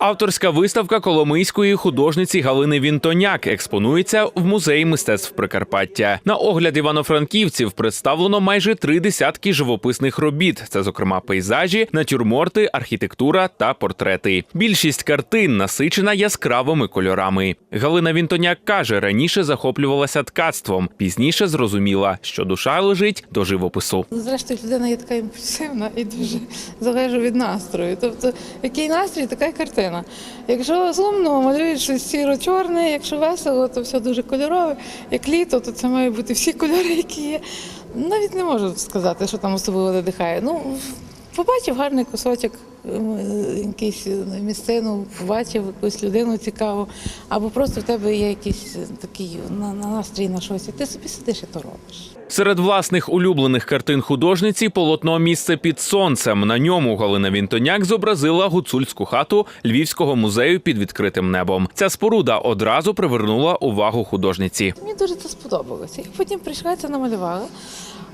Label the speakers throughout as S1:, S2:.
S1: Авторська виставка коломийської художниці Галини Вінтоняк експонується в музеї мистецтв Прикарпаття. На огляд івано-франківців представлено майже три десятки живописних робіт. Це, зокрема, пейзажі, натюрморти, архітектура та портрети. Більшість картин насичена яскравими кольорами. Галина Вінтоняк каже, раніше захоплювалася ткацтвом, пізніше зрозуміла, що душа лежить до живопису.
S2: Зрештою, людина є така імпульсивна і дуже залежить від настрою. Тобто, який настрій, така й картина. Якщо сумно, малюють щось сіро-чорне, якщо весело, то все дуже кольорове. Як літо, то це мають бути всі кольори, які є. Навіть не можу сказати, що там особливо надихає. Ну, побачив гарний кусочок, ем, якийсь місцину, побачив якусь людину цікаву, або просто в тебе є якийсь такий на, на настрій на щось, і ти собі сидиш і то робиш.
S1: Серед власних улюблених картин художниці полотно місце під сонцем. На ньому Галина Вінтоняк зобразила гуцульську хату Львівського музею під відкритим небом. Ця споруда одразу привернула увагу художниці.
S2: Мені дуже це сподобалося. І потім прийшла це намалювала.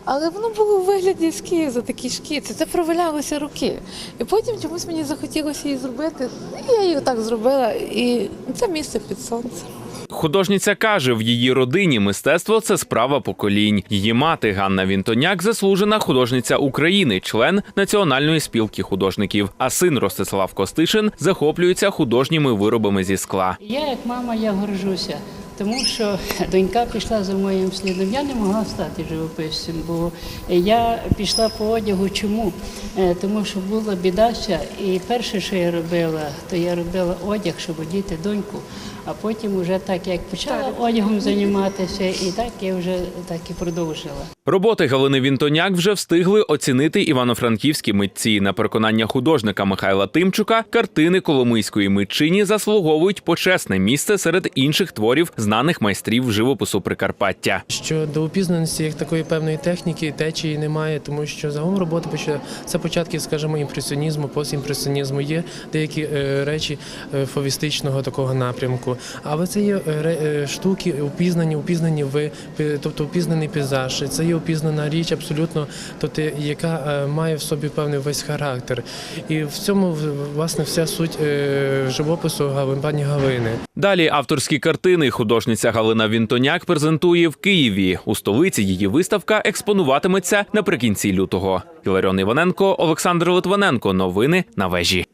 S2: Але воно було у вигляді ескізу, такі шкіці. Це провалялося руки. І потім чомусь мені захотілося її зробити. І я її так зробила. І це місце під сонцем.
S1: Художниця каже, в її родині мистецтво це справа поколінь. Її мати Ганна Вінтоняк заслужена художниця України, член Національної спілки художників. А син Ростислав Костишин захоплюється художніми виробами зі скла.
S3: Я, як мама, я горжуся, тому що донька пішла за моїм слідом. Я не могла стати живописцем, бо я пішла по одягу. Чому? Е, Тому що була біда ще, і перше, що я робила, то я робила одяг, щоб одіти доньку. А потім, вже так як почала одягом займатися, і так я вже так і продовжила.
S1: Роботи Галини Вінтоняк вже встигли оцінити івано-франківські митці. На переконання художника Михайла Тимчука, картини коломийської митчині заслуговують почесне місце серед інших творів знаних майстрів живопису Прикарпаття.
S4: Що до упізнаності як такої певної техніки течії немає, тому що загалом роботи це початки, скажімо, імпресіонізму, постімпресіонізму. Є деякі е, речі е, фовістичного такого напрямку. Але це є е, штуки упізнані, упізнані ви, тобто упізнаний пейзаж. Це є упізнана річ, абсолютно, тобто, яка має в собі певний весь характер. І в цьому власне вся суть живопису пані Галини.
S1: Далі авторські картини художниця Галина Вінтоняк презентує в Києві. У столиці її виставка експонуватиметься наприкінці лютого. Іларіон Іваненко, Олександр Литвиненко. Новини на вежі.